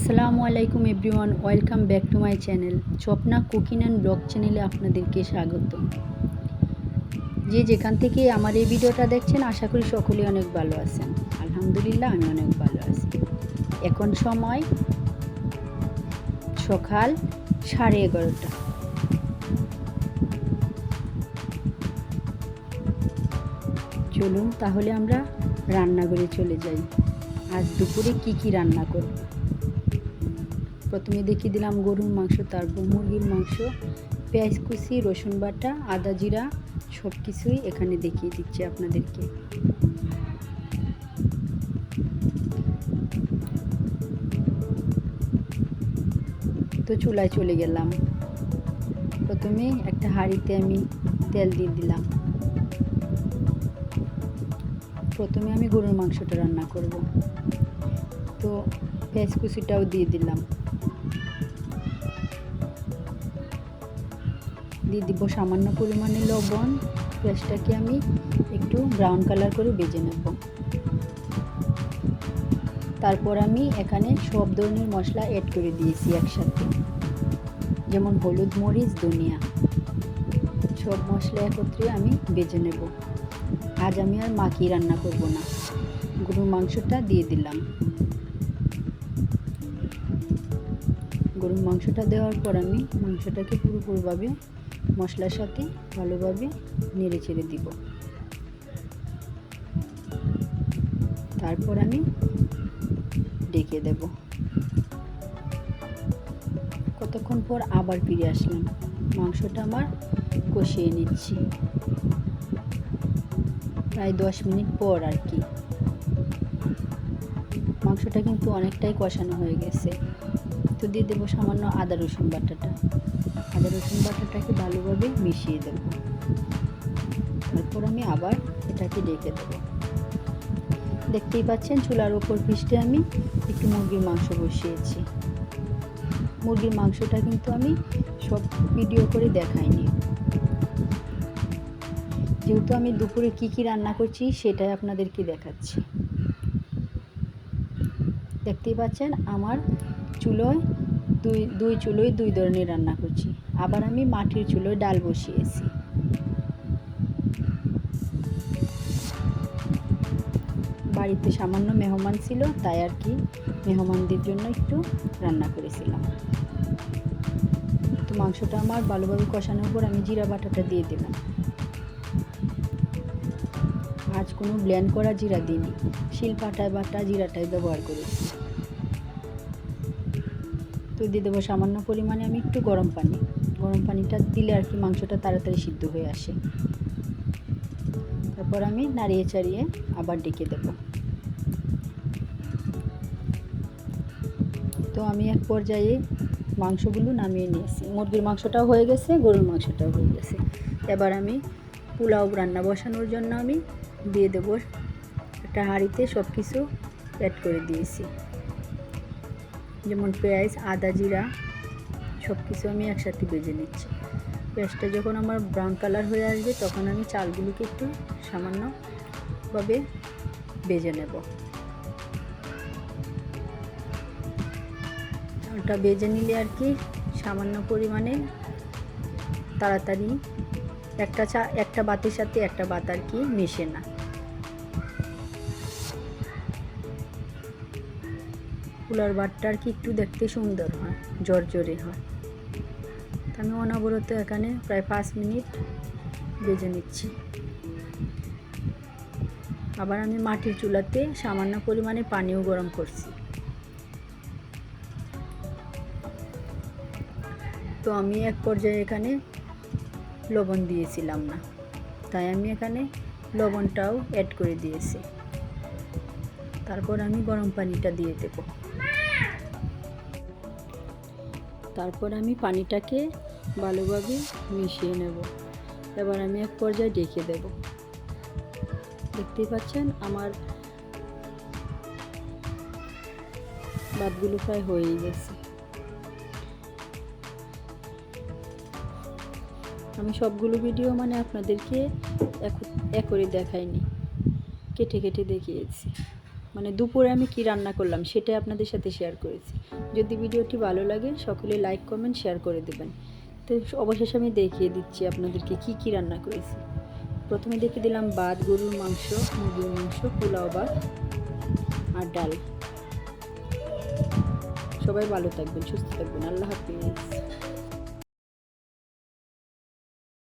আসসালামু আলাইকুম everyone, welcome back to my channel. Swapna cooking and blog চ্যানেলে আপনাদেরকে স্বাগত যে যেখান থেকে আমার এই ভিডিওটা দেখছেন, আশা করি সকলেই অনেক ভালো আছেন। আলহামদুলিল্লাহ, আমি অনেক ভালো আছি। এখন সময় সকাল সাড়ে এগারোটা। চলুন তাহলে আমরা রান্নাঘরে চলে যাই। আজ দুপুরে কি কি রান্না করব? প্রথমে দেখিয়ে দিলাম গরুর মাংস, তারপর মুরগির মাংস, পেঁয়াজ কুচি, রসুন বাটা, আদা জিরা, সব কিছুই এখানে দেখিয়ে দিচ্ছি আপনাদেরকে। তো চুলায় চলে গেলাম। প্রথমে একটা হাঁড়িতে আমি তেল দিয়ে দিলাম। প্রথমে আমি গরুর মাংসটা রান্না করব। তো পেঁয়াজ কুচিটাও দিয়ে দিলাম। দিয়ে দিব সামান্য পরিমাণে লবণ। পেঁয়াজটাকে আমি একটু ব্রাউন কালার করে বেজে নেব। তারপর আমি এখানে সব ধরনের মশলা অ্যাড করে দিয়েছি একসাথে। যেমন হলুদ মরিচ, ধনিয়া। সব মশলা একত্রে আমি বেজে নেব। আজ আমি আর মাখিয়ে রান্না করব না। গরুর মাংসটা দিয়ে দিলাম। গরুর মাংসটা দেওয়ার পর আমি মাংসটাকে পুরোপুরিভাবে মশলার সাথে ভালোভাবে নেড়ে চেড়ে দিব। তারপর আমি ডেকে দেব। কতক্ষণ পর আবার ফিরে আসলাম। মাংসটা আমার কষিয়ে নিচ্ছি। প্রায় দশ মিনিট পর আর কি। মাংসটা কিন্তু অনেকটাই কষানো হয়ে গেছে। তো দিয়ে দেবো সামান্য আদা রসুন বাটাটা। আদা রসুন বাটাটাকে ভালোভাবে মিশিয়ে দেব। তারপর আমি আবার এটাকে ডেকে দেবো। দেখতেই পাচ্ছেন চুলার ওপর পিসটে আমি একটু মুরগির মাংস বসিয়েছি। মুরগির মাংসটা কিন্তু আমি সব ভিডিও করে দেখাইনি। যেহেতু আমি দুপুরে কি কি রান্না করছি সেটাই আপনাদেরকে দেখাচ্ছি। দেখতেই পাচ্ছেন আমার চুলোয় দুই দুই চুলোয় দুই ধরনের রান্না করছি। আবার আমি মাটির চুলোয় ডাল বসিয়েছি। বাড়িতে সামান্য মেহমান ছিল, তাই আর কি মেহমানদের জন্য একটু রান্না করেছিলাম। তো মাংসটা আমার ভালোভাবে কষানোর পর আমি জিরা বাটাটা দিয়ে দিলাম। আজ কোনো ব্ল্যান্ড করা জিরা দিইনি। শিল পাটায় বাটা জিরাটাই ব্যবহার করেছি। তো দিয়ে দেবো, সামান্য পরিমাণে আমি একটু গরম পানি। গরম পানিটা দিলে আর কি মাংসটা তাড়াতাড়ি সিদ্ধ হয়ে আসে। তারপর আমি নাড়িয়ে চাড়িয়ে আবার ডেকে দেব। তো আমি এক পর্যায়ে মাংসগুলো নামিয়ে নিয়েছি। মুরগির মাংসটাও হয়ে গেছে, গরুর মাংসটাও হয়ে গেছে। এবার আমি পোলাও রান্না বসানোর জন্য আমি দিয়ে দেবো একটা হাঁড়িতে সব কিছু অ্যাড করে দিয়েছি। যেমন পেঁয়াজ, আদা, জিরা সব কিছু আমি একসাথে বেজে নিচ্ছি। পেঁয়াজটা যখন আমার ব্রাউন কালার হয়ে আসবে, তখন আমি চালগুলিকে একটু সামান্যভাবে বেজে নেব। ওটা বেজে নিলে আর কি সামান্য পরিমাণে তাড়াতাড়ি একটা চা, একটা বাতের সাথে একটা বাত আর কি মেশে না। কুলার বাটটা আর কি একটু দেখতে সুন্দর হয়, জর্জরে হয়। আমি অনবরত এখানে প্রায় পাঁচ মিনিট বেজে নিচ্ছি। আবার আমি মাটির চুলাতে সামান্য পরিমাণে পানিও গরম করছি। তো আমি এক পর্যায়ে এখানে লবণ দিয়েছিলাম না, তাই আমি এখানে লবণটাও অ্যাড করে দিয়েছি। তারপর আমি গরম পানিটা দিয়ে দেব। তারপর আমি পানিটাকে ভালোভাবে মিশিয়ে নেব। এবার আমি এক পর্যায়ে ডেকে দেব। দেখতেই পাচ্ছেন আমার ভাতগুলো প্রায় হয়েই গেছে। আমি সবগুলো ভিডিও মানে আপনাদেরকে এক করে দেখাইনি। কেটে কেটে দেখিয়েছি। মানে দুপুরে আমি কি রান্না করলাম সেটাই আপনাদের সাথে শেয়ার করেছি। যদি ভিডিওটি ভালো লাগে, সকলে লাইক কমেন্ট শেয়ার করে দেবেন। তো অবশেষে আমি দেখিয়ে দিচ্ছি আপনাদেরকে কি কি রান্না করেছি। প্রথমে দেখে দিলাম ভাত, গরুর মাংস, মুরগির মাংস, পোলাও ভাত আর ডাল। সবাই ভালো থাকবেন, সুস্থ থাকবেন। আল্লাহ হাফিজ।